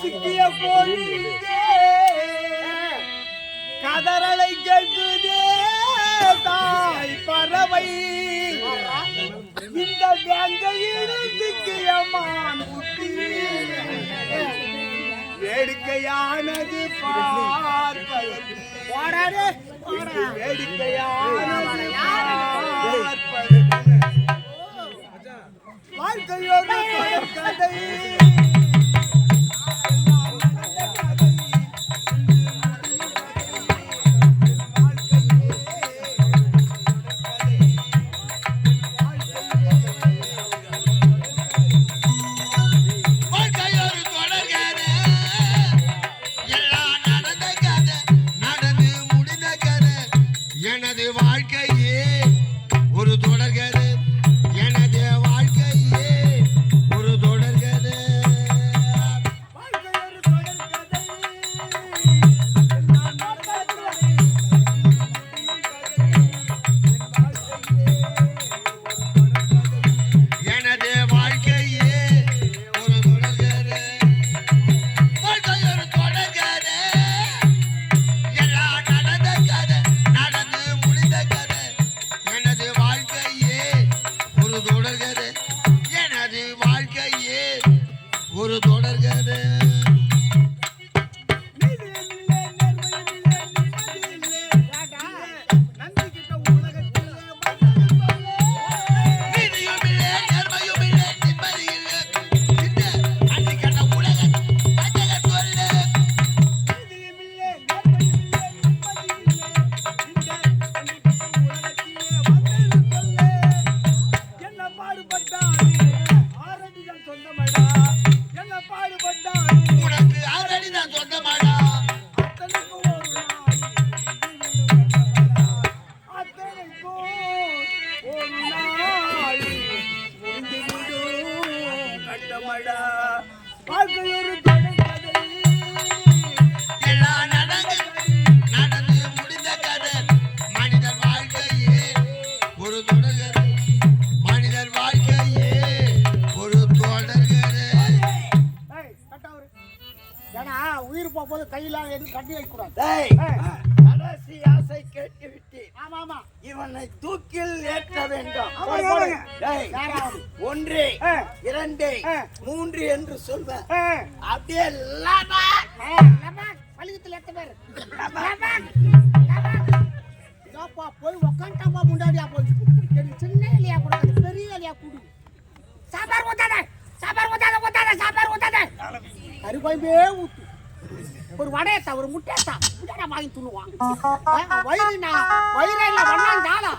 சிக்கிய போலிருக்கே கதறலை கேட்குதே தாய் பறவை இந்த வேங்கையில் சிக்கியமான் வேடிக்கையானது பார்ப்பது போடாதே கதை ஒரு தொடர்கதை. மனிதர் வாழ்க்கையே ஒரு அவரு. ஏன்னா உயிர் போகும்போது கையெல்லாம் எதுவும் கட்டி வைக்க கூடாது. டேய், ஏய். கடைசி ஆசை கேட்டு விட்டேன். ஆமா ஆமா. இவனை தூக்கில் ஏற்ற வேண்டும். ஒன்று. இரண்டு. மூன்று என்று சொல்வேன். அப்படியே பள்ளிக்கூடத்துல எத்தனை பேரு? போய் உக்காந்துட்டாப்பா முன்னாடியா போய் எனக்கு சின்ன இலையா கொடுக்காது பெரிய இலையா கொடு சாப்பாடு ஊத்தாத சாப்பாடு ஊத்தாத ஊத்தாத சாப்பாடு ஊத்தாத. அருகோயமே ஊத்து. ஒரு வடையத்தா ஒரு முட்டையத்தா. முட்டையா வாங்கி துணுவான் வயிறு நான் வயிறு இல்ல வண்ணான் தாளா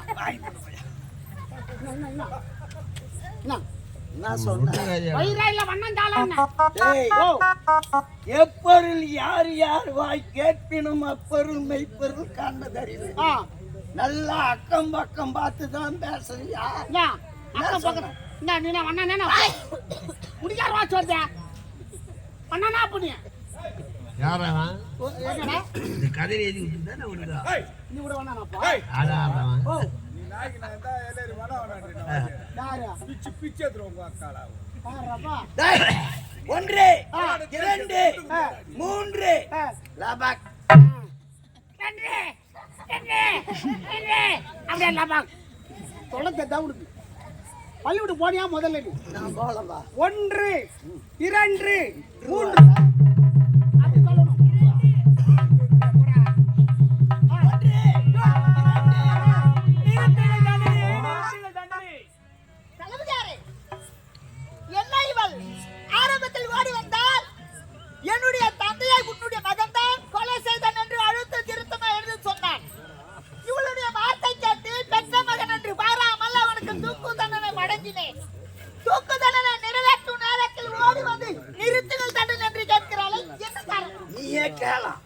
எப்பொருள் யார் யார் வாய் கேட்பினும் அப்பொருள் மெய்ப்பொருள் காண்பதறிவு. நல்லா அக்கம் பக்கம் பார்த்து தான் பேசுறியா அக்கம் பக்கம் என்ன நீ என்ன என்ன முடிக்கார வாட்ச் வருதே? அண்ணா புண்ணிய யாரா? இந்த கதையை எழுதி உனக்கு? நீ கூட வண்ணாப்பா ஆடா ஆடுறவன். ஓ. யாரு? யாரப்பா டேய், ஒன்று ஆ. இரண்டு ஆ. மூன்று. ஆ. லபாக். நன்றி நன்றி நன்றி அப்படியே தொலைஞ்ச தவுடுக்கு பள்ளிவிட்டு போனியா முதல்ல ஒன்று இரண்டு மூன்று. தூக்கு தண்டனை நிறைவேற்றும் நேரத்தில் ஓடி வந்து நிறுத்துங்கள் தண்டனை என்று கேட்கிறாளே? என்ன காரணம்? நீயே என்ன?